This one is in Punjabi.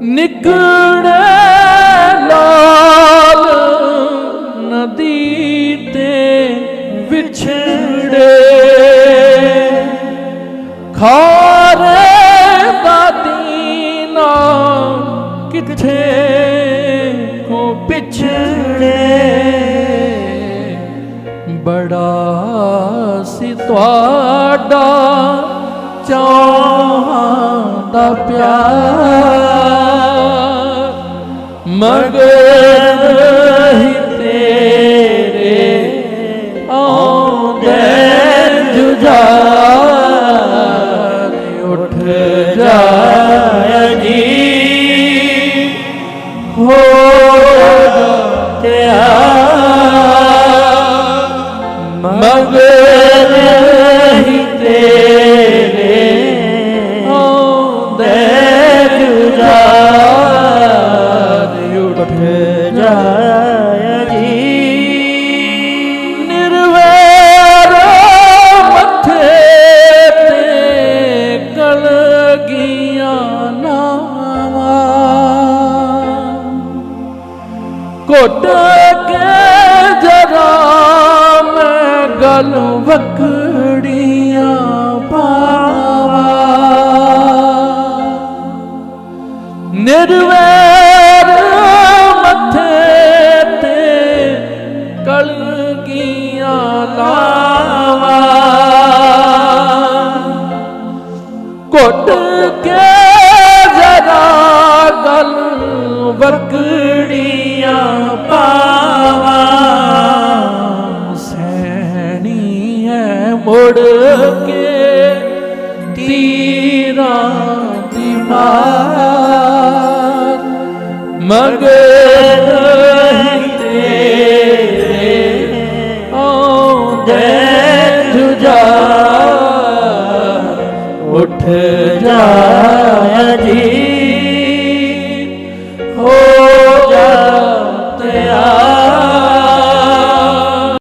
ਨਿਕੜੇ ਲਾਲ ਨਦੀ ਤੇ ਵਿਛੜੇ। ਖਾਰੇ ਬਾਦੀਨਾ ਕਿੱਥੇ ਕੋ ਪਿਛੜੇ? ਬੜਾ ਸੀ ਤੁਹਾਡਾ ਚਾਹਾਂ ਦਾ ਪਿਆਰ ਮਗਰ ਹੀ ਤੇਰੇ ਆਉਂਦੇ ਜੁਝਾਰ ਉੱਠ ਜਾਇਆ ਜੀ ਹੋ ਤਿਆ ਮਗਰ ਹੀ ਤੇਰੇ ਜਾਇਆ ਜੀ। ਨਿਰਵੈਰ ਮੱਥੇ ਤੇ ਕਲਗੀਆਂ ਨਾਵਾਂ। ਘੁੱਟ ਕੇ ਜਰਾ ਮੈਂ ਗਲ ਵਕੜੀਆਂ ਪਾਵਾਂ। ਨਿਰਵੈਰ ਲਾਵਾਂ। ਘੁੱਟ ਕੇ ਜਰਾ ਗਲ ਵਰਕੜੀਆਂ ਪਾਵਾਂ। ਸੈਣੀ ਹੈ ਮੁੜ ਕੇ ਤੀਰਾਂ ਦੀ ਮਾਰ। ਮਗਰ राजी